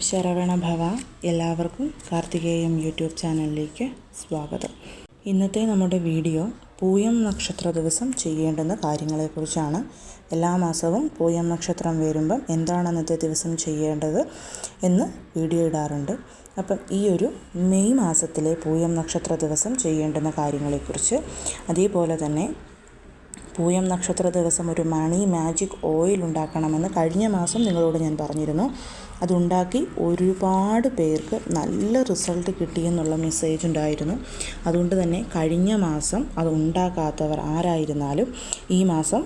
ശരവണ ഭവ എല്ലാവർക്കും കാർത്തികേയം യൂട്യൂബ് ചാനലിലേക്ക് സ്വാഗതം. ഇന്നത്തെ നമ്മുടെ വീഡിയോ പൂയം നക്ഷത്ര ദിവസം ചെയ്യേണ്ടുന്ന കാര്യങ്ങളെക്കുറിച്ചാണ്. എല്ലാ മാസവും പൂയം നക്ഷത്രം വരുമ്പം എന്താണ് അന്നത്തെ ദിവസം ചെയ്യേണ്ടത് എന്ന് വീഡിയോ ഇടാറുണ്ട്. അപ്പം ഈ ഒരു മെയ് മാസത്തിലെ പൂയം നക്ഷത്ര ദിവസം ചെയ്യേണ്ടുന്ന കാര്യങ്ങളെക്കുറിച്ച് അതേപോലെ തന്നെ പൂയം നക്ഷത്ര ദിവസം ഒരു മണി മാജിക് ഓയിൽ ഉണ്ടാക്കണമെന്ന് കഴിഞ്ഞ മാസം നിങ്ങളോട് ഞാൻ പറഞ്ഞിരുന്നു. അതുണ്ടാക്കി ഒരുപാട് പേർക്ക് നല്ല റിസൾട്ട് കിട്ടിയെന്നുള്ള മെസ്സേജ് ഉണ്ടായിരുന്നു. അതുകൊണ്ട് തന്നെ കഴിഞ്ഞ മാസം അത് ഉണ്ടാക്കാത്തവർ ആരായിരുന്നാലും ഈ മാസം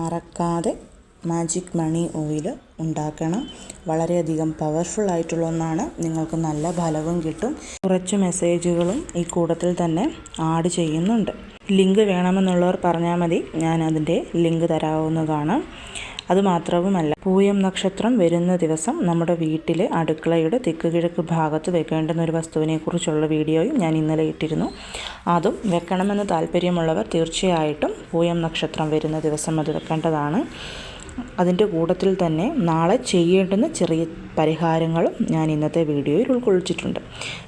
മറക്കാതെ മാജിക് മണി ഓയിൽ ഉണ്ടാക്കണം. വളരെയധികം പവർഫുൾ ആയിട്ടുള്ള ഒന്നാണ്. നിങ്ങൾക്ക് നല്ല ഫലവും കിട്ടും. കുറച്ച് മെസ്സേജുകളും ഈ കൂട്ടത്തിൽ തന്നെ ആഡ് ചെയ്യുന്നുണ്ട്. ലിങ്ക് വേണമെന്നുള്ളവർ പറഞ്ഞാൽ മതി. ഞാൻ അതിന്റെ ലിങ്ക് തരാവുന്നതാണ്. അതുമാത്രവുമല്ല പൂയം നക്ഷത്രം വരുന്ന ദിവസം നമ്മുടെ വീട്ടിലെ അടുക്കളയുടെ തെക്ക് കിഴക്ക് ഭാഗത്ത് വെക്കേണ്ടുന്ന ഒരു വസ്തുവിനെക്കുറിച്ചുള്ള വീഡിയോയും ഞാൻ ഇന്നലെ ഇട്ടിരുന്നു. അതും വെക്കണമെന്ന് താല്പര്യമുള്ളവർ തീർച്ചയായിട്ടും പൂയം നക്ഷത്രം വരുന്ന ദിവസം അത് വെക്കേണ്ടതാണ്. അതിന്റെ കൂട്ടത്തിൽ തന്നെ നാളെ ചെയ്യേണ്ടുന്ന ചെറിയ പരിഹാരങ്ങളും ഞാൻ ഇന്നത്തെ വീഡിയോയിൽ ഉൾക്കൊള്ളിച്ചിട്ടുണ്ട്.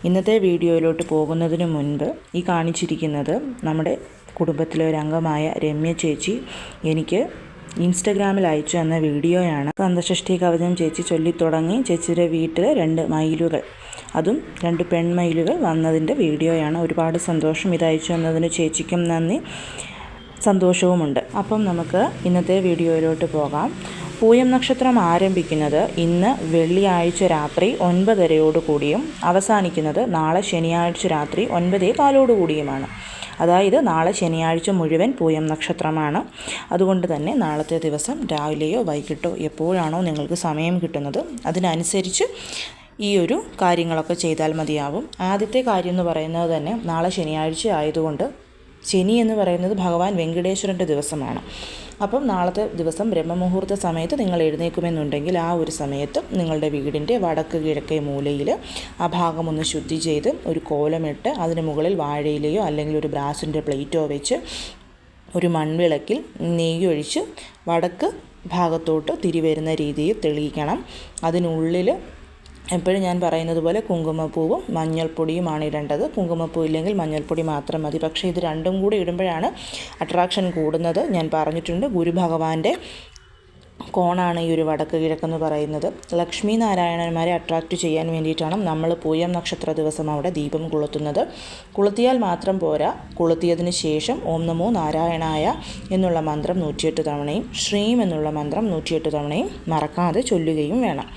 ഇന്നത്തെ വീഡിയോയിലോട്ട് പോകുന്നതിന് മുൻപ് ഈ കാണിച്ചിരിക്കുന്നത് നമ്മുടെ കുടുംബത്തിലെ ഒരു അംഗമായ രമ്യ ചേച്ചി എനിക്ക് ഇൻസ്റ്റഗ്രാമിൽ അയച്ചു തന്ന വീഡിയോയാണ്. സന്തഷഷ്ടി കവചം ചേച്ചി ചൊല്ലിത്തുടങ്ങി ചേച്ചിയുടെ വീട്ടിൽ രണ്ട് മയിലുകൾ അതും രണ്ട് പെൺമയിലുകൾ വന്നതിന്റെ വീഡിയോയാണ്. ഒരുപാട് സന്തോഷം ഇത് അയച്ചു തന്നതിന് ചേച്ചിക്കും നന്ദി. സന്തോഷവുമുണ്ട്. അപ്പം നമുക്ക് ഇന്നത്തെ വീഡിയോയിലോട്ട് പോകാം. പൂയം നക്ഷത്രം ആരംഭിക്കുന്നത് ഇന്ന് വെള്ളിയാഴ്ച രാത്രി ഒൻപതരയോട് കൂടിയും അവസാനിക്കുന്നത് നാളെ ശനിയാഴ്ച രാത്രി ഒൻപതേ കാലോടുകൂടിയുമാണ് അതായത് നാളെ ശനിയാഴ്ച മുഴുവൻ പൂയം നക്ഷത്രമാണ്. അതുകൊണ്ട് തന്നെ നാളത്തെ ദിവസം രാവിലെയോ വൈകിട്ടോ എപ്പോഴാണോ നിങ്ങൾക്ക് സമയം കിട്ടുന്നത് അതിനനുസരിച്ച് ഈ ഒരു കാര്യങ്ങളൊക്കെ ചെയ്താൽ മതിയാവും. ആദ്യത്തെ കാര്യം എന്ന് പറയുന്നത് തന്നെ നാളെ ശനിയാഴ്ച ആയതുകൊണ്ട് ശനി എന്ന് പറയുന്നത് ഭഗവാൻ വെങ്കടേശ്വരന്റെ ദിവസമാണ്. അപ്പം നാളത്തെ ദിവസം ബ്രഹ്മമുഹൂർത്ത സമയത്ത് നിങ്ങൾ എഴുന്നേൽക്കുമെന്നുണ്ടെങ്കിൽ ആ ഒരു സമയത്ത് നിങ്ങളുടെ വീടിന്റെ വടക്ക് കിഴക്കേ മൂലയിൽ ആ ഭാഗം ഒന്ന് ശുദ്ധി ചെയ്ത് ഒരു കോലമിട്ട് അതിന് മുകളിൽ വാഴയിലയോ അല്ലെങ്കിൽ ഒരു ബ്രാസിന്റെ പ്ലേറ്റോ വെച്ച് ഒരു മൺവിളക്കിൽ നെയ്യൊഴിച്ച് വടക്ക് ഭാഗത്തോട്ട് തിരിവരുന്ന രീതിയിൽ തെളിയിക്കണം. അതിനുള്ളിൽ എപ്പോഴും ഞാൻ പറയുന്നത് പോലെ കുങ്കുമപ്പൂവും മഞ്ഞൾപ്പൊടിയുമാണ് ഇടേണ്ടത്. കുങ്കുമപ്പൂ ഇല്ലെങ്കിൽ മഞ്ഞൾപ്പൊടി മാത്രം മതി. പക്ഷേ ഇത് രണ്ടും കൂടി ഇടുമ്പോഴാണ് അട്രാക്ഷൻ കൂടുന്നത്. ഞാൻ പറഞ്ഞിട്ടുണ്ട് ഗുരുഭഗവാന്റെ കോണാണ് ഈ ഒരു വടക്ക് കിഴക്കെന്ന് പറയുന്നത്. ലക്ഷ്മി നാരായണന്മാരെ അട്രാക്റ്റ് ചെയ്യാൻ വേണ്ടിയിട്ടാണ് നമ്മൾ പൂയം നക്ഷത്ര ദിവസം അവിടെ ദീപം കൊളുത്തുന്നത്. കൊളുത്തിയാൽ മാത്രം പോരാ. കൊളുത്തിയതിന് ശേഷം ഓം നമോ നാരായണായ എന്നുള്ള മന്ത്രം നൂറ്റിയെട്ട് തവണയും ശ്രീം എന്നുള്ള മന്ത്രം നൂറ്റിയെട്ട് തവണയും മറക്കാതെ ചൊല്ലുകയും വേണം.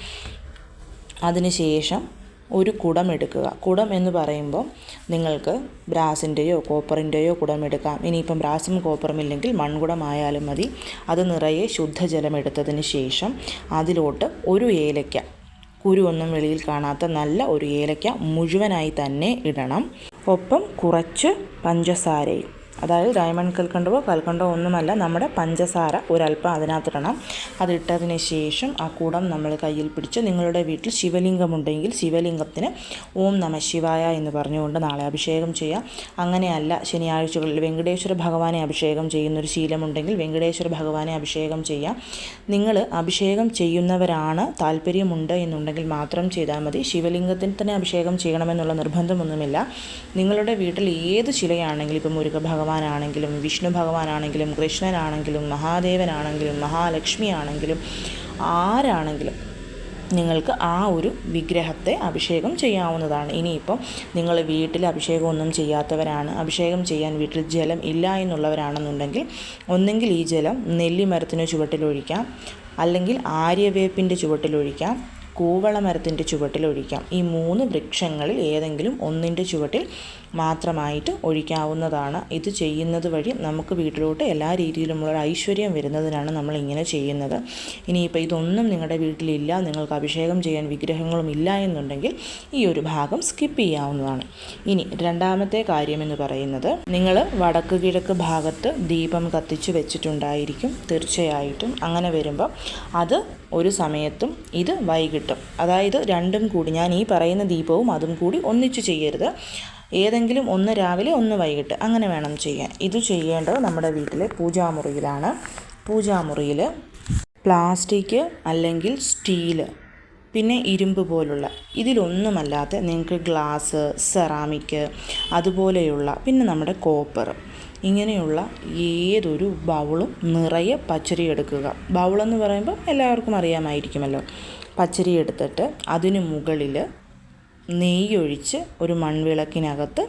അതിനുശേഷം ഒരു കുടം എടുക്കുക. കുടം എന്ന് പറയുമ്പോൾ നിങ്ങൾക്ക് ബ്രാസിന്റെയോ കോപ്പറിന്റെയോ കുടം എടുക്കാം. ഇനിയിപ്പം ബ്രാസും കോപ്പറും ഇല്ലെങ്കിൽ മൺകുടമായാലും മതി. അത് നിറയെ ശുദ്ധജലം എടുത്തതിന് ശേഷം അതിലോട്ട് ഒരു ഏലയ്ക്ക. കുരുവൊന്നും വെളിയിൽ കാണാത്ത നല്ല ഒരു ഏലയ്ക്ക മുഴുവനായി തന്നെ ഇടണം. ഒപ്പം കുറച്ച് പഞ്ചസാരയും അതായത് ഡയമണ്ട് കൽക്കണ്ടവോ കൽക്കണ്ടോ ഒന്നുമല്ല നമ്മുടെ പഞ്ചസാര ഒരല്പം അതിനകത്തിടണം. അതിട്ടതിന് ശേഷം ആ കൂടം നമ്മൾ കയ്യിൽ പിടിച്ച് നിങ്ങളുടെ വീട്ടിൽ ശിവലിംഗമുണ്ടെങ്കിൽ ശിവലിംഗത്തിന് ഓം നമ ശിവായ എന്ന് പറഞ്ഞുകൊണ്ട് നാളെ അഭിഷേകം ചെയ്യാം. അങ്ങനെയല്ല ശനിയാഴ്ചകളിൽ വെങ്കടേശ്വര ഭഗവാനെ അഭിഷേകം ചെയ്യുന്നൊരു ശീലമുണ്ടെങ്കിൽ വെങ്കടേശ്വര ഭഗവാനെ അഭിഷേകം ചെയ്യാം. നിങ്ങൾ അഭിഷേകം ചെയ്യുന്നവരാണ് താല്പര്യമുണ്ട് എന്നുണ്ടെങ്കിൽ മാത്രം ചെയ്താൽ മതി. ശിവലിംഗത്തിന് തന്നെ അഭിഷേകം ചെയ്യണമെന്നുള്ള നിർബന്ധമൊന്നുമില്ല. നിങ്ങളുടെ വീട്ടിൽ ഏത് ശിലയാണെങ്കിലും ഇപ്പം മുരുക ഭഗവാൻ ഭഗവാനാണെങ്കിലും വിഷ്ണു ഭഗവാനാണെങ്കിലും കൃഷ്ണനാണെങ്കിലും മഹാദേവനാണെങ്കിലും മഹാലക്ഷ്മി ആണെങ്കിലും ആരാണെങ്കിലും നിങ്ങൾക്ക് ആ ഒരു വിഗ്രഹത്തെ അഭിഷേകം ചെയ്യാവുന്നതാണ്. ഇനിയിപ്പം നിങ്ങൾ വീട്ടിൽ അഭിഷേകമൊന്നും ചെയ്യാത്തവരാണ്. അഭിഷേകം ചെയ്യാൻ വീട്ടിൽ ജലം ഇല്ല എന്നുള്ളവരാണെന്നുണ്ടെങ്കിൽ ഒന്നെങ്കിൽ ഈ ജലം നെല്ലിമരത്തിന് ചുവട്ടിലൊഴിക്കാം അല്ലെങ്കിൽ ആര്യവേപ്പിന്റെ ചുവട്ടിലൊഴിക്കാം കൂവളമരത്തിന്റെ ചുവട്ടിലൊഴിക്കാം ഈ മൂന്ന് വൃക്ഷങ്ങളിൽ ഏതെങ്കിലും ഒന്നിന്റെ ചുവട്ടിൽ മാത്രമായിട്ട് ഒഴിക്കാവുന്നതാണ്. ഇത് ചെയ്യുന്നത് വഴി നമുക്ക് വീട്ടിലോട്ട് എല്ലാ രീതിയിലുമുള്ള ഒരു ഐശ്വര്യം വരുന്നതിനാണ് നമ്മൾ ഇങ്ങനെ ചെയ്യുന്നത്. ഇനിയിപ്പോൾ ഇതൊന്നും നിങ്ങളുടെ വീട്ടിലില്ല നിങ്ങൾക്ക് അഭിഷേകം ചെയ്യാൻ വിഗ്രഹങ്ങളും ഇല്ല എന്നുണ്ടെങ്കിൽ ഈ ഒരു ഭാഗം സ്കിപ്പ് ചെയ്യാവുന്നതാണ്. ഇനി രണ്ടാമത്തെ കാര്യം എന്ന് പറയുന്നത് നിങ്ങൾ വടക്ക് കിഴക്ക് ഭാഗത്ത് ദീപം കത്തിച്ച് വെച്ചിട്ടുണ്ടായിരിക്കും തീർച്ചയായിട്ടും. അങ്ങനെ വരുമ്പോൾ അത് ഒരു സമയത്തും ഇത് വൈകിട്ടും. അതായത് രണ്ടും കൂടി ഞാൻ ഈ പറയുന്ന ദീപവും അതും കൂടി ഒന്നിച്ചു ചെയ്യരുത്. ഏതെങ്കിലും ഒന്ന് രാവിലെ ഒന്ന് വൈകിട്ട് അങ്ങനെ വേണം ചെയ്യാൻ. ഇത് ചെയ്യേണ്ടത് നമ്മുടെ വീട്ടിലെ പൂജാമുറിയിലാണ്. പൂജാമുറിയിൽ പ്ലാസ്റ്റിക് അല്ലെങ്കിൽ സ്റ്റീൽ പിന്നെ ഇരുമ്പ് പോലുള്ള ഇതിലൊന്നുമല്ലാത്ത നിങ്ങൾക്ക് ഗ്ലാസ് സെറാമിക് അതുപോലെയുള്ള പിന്നെ നമ്മുടെ കോപ്പർ ഇങ്ങനെയുള്ള ഏതൊരു ബൗളും നിറയെ പച്ചരി എടുക്കുക. ബൗളെന്ന് പറയുമ്പോൾ എല്ലാവർക്കും അറിയാമായിരിക്കുമല്ലോ. പച്ചരി എടുത്തിട്ട് അതിന് മുകളിൽ നെയ്യൊഴിച്ച് ഒരു മൺവിളക്കിനകത്ത്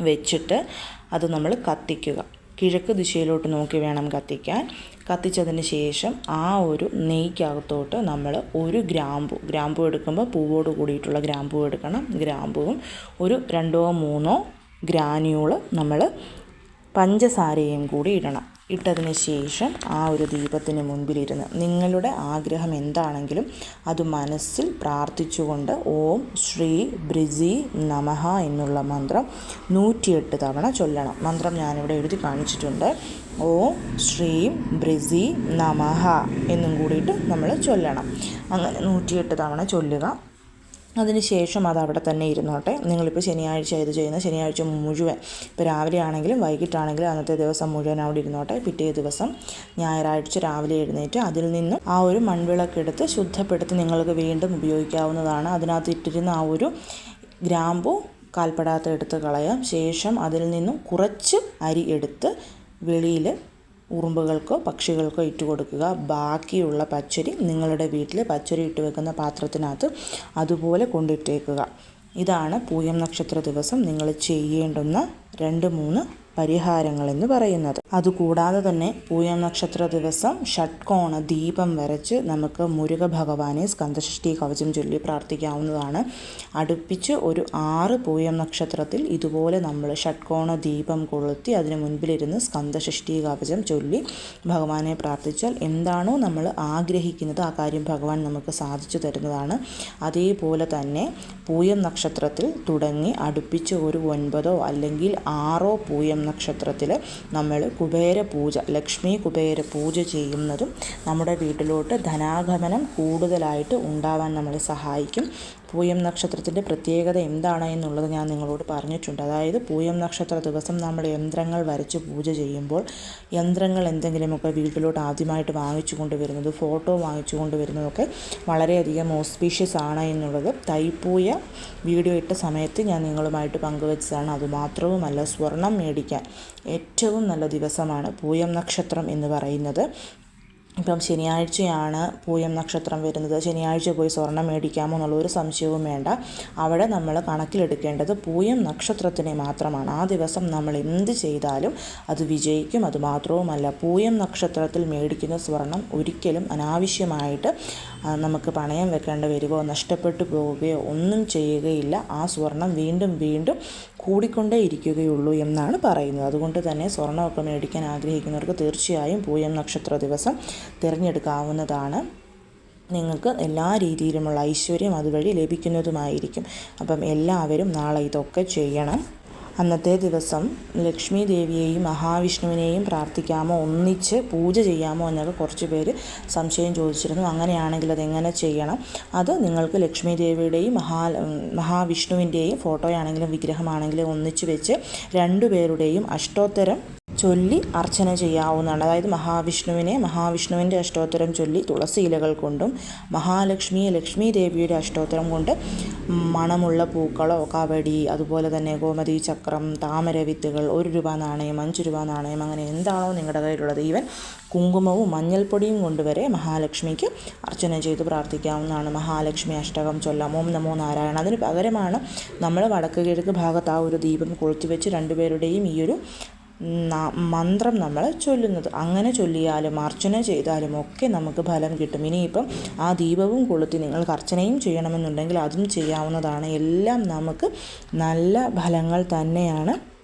വെച്ചിട്ട് അത് നമ്മൾ കത്തിക്കുക. കിഴക്ക് ദിശയിലോട്ട് നോക്കി വേണം കത്തിക്കാൻ. കത്തിച്ചതിന് ശേഷം ആ ഒരു നെയ്ക്കകത്തോട്ട് നമ്മൾ ഒരു ഗ്രാമ്പു ഗ്രാമ്പു എടുക്കുമ്പോൾ പൂവോട് കൂടിയിട്ടുള്ള ഗ്രാമ്പു എടുക്കണം. ഗ്രാമ്പുവും ഒരു രണ്ടോ മൂന്നോ ഗ്രാന്യൂൾ നമ്മൾ പഞ്ചസാരയും കൂടി ഇടണം. ഇട്ടതിന് ശേഷം ആ ഒരു ദീപത്തിന് മുൻപിലിരുന്ന് നിങ്ങളുടെ ആഗ്രഹം എന്താണെങ്കിലും അത് മനസ്സിൽ പ്രാർത്ഥിച്ചുകൊണ്ട് ഓം ശ്രീ ബ്രിസി നമഹ എന്നുള്ള മന്ത്രം നൂറ്റിയെട്ട് തവണ ചൊല്ലണം. മന്ത്രം ഞാനിവിടെ എഴുതി കാണിച്ചിട്ടുണ്ട്. ഓം ശ്രീം ബ്രിസി നമഹ എന്നും കൂടിയിട്ട് നമ്മൾ ചൊല്ലണം. അങ്ങനെ നൂറ്റിയെട്ട് തവണ ചൊല്ലുക. അതിനുശേഷം അത് അവിടെ തന്നെ ഇരുന്നോട്ടെ. നിങ്ങളിപ്പോൾ ശനിയാഴ്ച ഇത് ചെയ്യുന്ന ശനിയാഴ്ച മുഴുവൻ. ഇപ്പോൾ രാവിലെ ആണെങ്കിലും വൈകിട്ടാണെങ്കിലും അന്നത്തെ ദിവസം മുഴുവൻ അവിടെ ഇരുന്നോട്ടെ. പിറ്റേ ദിവസം ഞായറാഴ്ച രാവിലെ എഴുന്നേറ്റ് അതിൽ നിന്നും ആ ഒരു മൺവിളക്കെടുത്ത് ശുദ്ധപ്പെടുത്തി നിങ്ങൾക്ക് വീണ്ടും ഉപയോഗിക്കാവുന്നതാണ്. അതിനകത്ത് ഇട്ടിരുന്ന ആ ഒരു ഗ്രാമ്പു കാൽപ്പെടാത്ത എടുത്ത് കളയാം. ശേഷം അതിൽ നിന്നും കുറച്ച് അരി എടുത്ത് വെളിയിൽ ഉറുമ്പുകൾക്കോ പക്ഷികൾക്കോ ഇട്ട് കൊടുക്കുക. ബാക്കിയുള്ള പച്ചരി നിങ്ങളുടെ വീട്ടിൽ പച്ചരി ഇട്ട് വെക്കുന്ന പാത്രത്തിനകത്ത് അതുപോലെ കൊണ്ടിട്ടേക്കുക. ഇതാണ് പൂയം നക്ഷത്ര ദിവസം. നിങ്ങൾ ചെയ്യേണ്ടുന്ന രണ്ട് മൂന്ന് പരിഹാരങ്ങളെന്ന് പറയുന്നത്. അതുകൂടാതെ തന്നെ പൂയം നക്ഷത്ര ദിവസം ഷട്കോണ ദീപം വരച്ച് നമുക്ക് മുരുക ഭഗവാനെ സ്കന്ധഷ്ടി കവചം ചൊല്ലി പ്രാർത്ഥിക്കാവുന്നതാണ്. അടുപ്പിച്ച് ഒരു ആറ് പൂയം നക്ഷത്രത്തിൽ ഇതുപോലെ നമ്മൾ ഷട്കോണ ദീപം കൊളുത്തി അതിന് മുൻപിലിരുന്ന് സ്കന്ധഷ്ടി കവചം ചൊല്ലി ഭഗവാനെ പ്രാർത്ഥിച്ചാൽ എന്താണോ നമ്മൾ ആഗ്രഹിക്കുന്നത് ആ കാര്യം ഭഗവാൻ നമുക്ക് സാധിച്ചു തരുന്നതാണ്. അതേപോലെ തന്നെ പൂയം നക്ഷത്രത്തിൽ തുടങ്ങി അടുപ്പിച്ച് ഒരു ഒൻപതോ അല്ലെങ്കിൽ ആറോ പൂയം നക്ഷത്രത്തിൽ നമ്മൾ കുബേര പൂജ ലക്ഷ്മി കുബേര പൂജ ചെയ്യുന്നതും നമ്മുടെ വീട്ടിലോട്ട് ധനാഗമനം കൂടുതലായിട്ട് ഉണ്ടാവാൻ നമ്മളെ സഹായിക്കും. പൂയം നക്ഷത്രത്തിന്റെ പ്രത്യേകത എന്താണ് എന്നുള്ളത് ഞാൻ നിങ്ങളോട് പറഞ്ഞിട്ടുണ്ട്. അതായത് പൂയം നക്ഷത്ര ദിവസം നമ്മൾ യന്ത്രങ്ങൾ വരച്ച് പൂജ ചെയ്യുമ്പോൾ യന്ത്രങ്ങൾ എന്തെങ്കിലുമൊക്കെ വീട്ടിലോട്ട് ആദ്യമായിട്ട് വാങ്ങിച്ചു കൊണ്ടുവരുന്നത് ഫോട്ടോ വാങ്ങിച്ചു കൊണ്ടുവരുന്നതൊക്കെ വളരെയധികം ഓസ്പീഷ്യസ് ആണ് എന്നുള്ളത് തൈപ്പൂയ വീഡിയോ ഇട്ട സമയത്ത് ഞാൻ നിങ്ങളുമായിട്ട് പങ്കുവച്ചതാണ്. അതുമാത്രവുമല്ല സ്വർണം മേടിക്കാൻ ഏറ്റവും നല്ല ദിവസമാണ് പൂയം നക്ഷത്രം എന്ന് പറയുന്നത്. ഇപ്പം ശനിയാഴ്ചയാണ് പൂയം നക്ഷത്രം വരുന്നത്. ശനിയാഴ്ച പോയി സ്വർണം മേടിക്കാമോ എന്നുള്ള ഒരു സംശയവും വേണ്ട. അവിടെ നമ്മൾ കണക്കിലെടുക്കേണ്ടത് പൂയം നക്ഷത്രത്തിനെ മാത്രമാണ്. ആ ദിവസം നമ്മൾ എന്ത് ചെയ്താലും അത് വിജയിക്കും. അത് മാത്രവുമല്ല പൂയം നക്ഷത്രത്തിൽ മേടിക്കുന്ന സ്വർണം ഒരിക്കലും അനാവശ്യമായിട്ട് നമുക്ക് പണയം വെക്കേണ്ട വരുവോ നഷ്ടപ്പെട്ടു പോവുകയോ ഒന്നും ചെയ്യുകയില്ല. ആ സ്വർണം വീണ്ടും വീണ്ടും കൂടിക്കൊണ്ടേ ഇരിക്കുകയുള്ളൂ എന്നാണ് പറയുന്നത്. അതുകൊണ്ട് തന്നെ സ്വർണമൊക്കെ മേടിക്കാൻ ആഗ്രഹിക്കുന്നവർക്ക് തീർച്ചയായും പൂയം നക്ഷത്ര ദിവസം തിരഞ്ഞെടുക്കാവുന്നതാണ്. നിങ്ങൾക്ക് എല്ലാ രീതിയിലുമുള്ള ഐശ്വര്യം അതുവഴി ലഭിക്കുന്നതുമായിരിക്കും. അപ്പം എല്ലാവരും നാളെ ഇതൊക്കെ ചെയ്യണം. അന്നത്തെ ദിവസം ലക്ഷ്മി ദേവിയെയും മഹാവിഷ്ണുവിനെയും പ്രാർത്ഥിക്കാമോ ഒന്നിച്ച് പൂജ ചെയ്യാമോ എന്നൊക്കെ കുറച്ച് പേര് സംശയം ചോദിച്ചിരുന്നു. അങ്ങനെയാണെങ്കിൽ അതെങ്ങനെ ചെയ്യണം? അത് നിങ്ങൾക്ക് ലക്ഷ്മി ദേവിയുടെയും മഹാ മഹാവിഷ്ണുവിന്റെയും ഫോട്ടോയാണെങ്കിലും വിഗ്രഹമാണെങ്കിലും ഒന്നിച്ച് വെച്ച് രണ്ടുപേരുടെയും അഷ്ടോത്തരം ചൊല്ലി അർച്ചന ചെയ്യാവുന്നതാണ്. അതായത് മഹാവിഷ്ണുവിനെ മഹാവിഷ്ണുവിന്റെ അഷ്ടോത്തരം ചൊല്ലി തുളസി ഇലകൾ കൊണ്ടും മഹാലക്ഷ്മിയെ ലക്ഷ്മി ദേവിയുടെ അഷ്ടോത്തരം കൊണ്ട് മണമുള്ള പൂക്കളോ കവടി അതുപോലെ തന്നെ ഗോമതി ചക്രം താമര വിത്തുകൾ ഒരു രൂപ നാണയം അഞ്ച് രൂപ നാണയം അങ്ങനെ എന്താണോ നിങ്ങളുടെ കയ്യിലുള്ളത്. ഈവൻ കുങ്കുമവും മഞ്ഞൾപ്പൊടിയും കൊണ്ടുവരെ മഹാലക്ഷ്മിക്ക് അർച്ചന ചെയ്ത് പ്രാർത്ഥിക്കാവുന്നതാണ്. മഹാലക്ഷ്മി അഷ്ടകം ചൊല്ലാം. ഓം നമോ നാരായണ. അതിന് പകരമാണ് നമ്മൾ വടക്ക് കിഴക്ക് ഭാഗത്ത് ആ ഒരു ദീപം കൊളുത്തി വെച്ച് രണ്ടുപേരുടെയും ഈ ഒരു മന്ത്രം നമ്മൾ ചൊല്ലുന്നത്. അങ്ങനെ ചൊല്ലിയാലും അർച്ചന ചെയ്താലും ഒക്കെ നമുക്ക് ഫലം കിട്ടും. ഇനിയിപ്പം ആ ദീപവും കൊളുത്തി നിങ്ങൾക്ക് അർച്ചനയും ചെയ്യണമെന്നുണ്ടെങ്കിൽ അതും ചെയ്യാവുന്നതാണ്. എല്ലാം നമുക്ക് നല്ല ഫലങ്ങൾ തന്നെയാണ്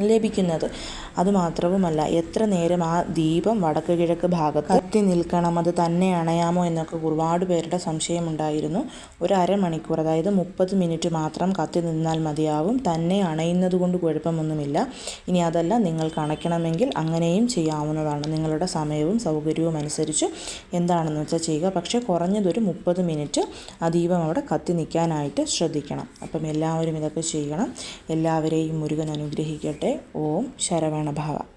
ലഭിക്കുന്നത്. അതുമാത്രവുമല്ല എത്ര നേരം ആ ദീപം വടക്ക് കിഴക്ക് ഭാഗത്ത് കത്തി നിൽക്കണം അത് തന്നെ അണയാമോ എന്നൊക്കെ ഒരുപാട് പേരുടെ സംശയമുണ്ടായിരുന്നു. ഒരു അരമണിക്കൂർ അതായത് മുപ്പത് മിനിറ്റ് മാത്രം കത്തി നിന്നാൽ മതിയാവും. തന്നെ അണയുന്നത് കൊണ്ട് കുഴപ്പമൊന്നുമില്ല. ഇനി അതല്ല നിങ്ങൾക്ക് അണയ്ക്കണമെങ്കിൽ അങ്ങനെയും ചെയ്യാവുന്നതാണ്. നിങ്ങളുടെ സമയവും സൗകര്യവും അനുസരിച്ച് എന്താണെന്ന് വെച്ചാൽ ചെയ്യുക. പക്ഷേ കുറഞ്ഞതൊരു മുപ്പത് മിനിറ്റ് ആ ദീപം അവിടെ കത്തി നിൽക്കാനായിട്ട് ശ്രദ്ധിക്കണം. അപ്പം എല്ലാവരും ഇതൊക്കെ ചെയ്യണം. എല്ലാവരെയും മുരുകൻ അനുഗ്രഹിക്കട്ടെ. ഓം ശരവണ ഭാവ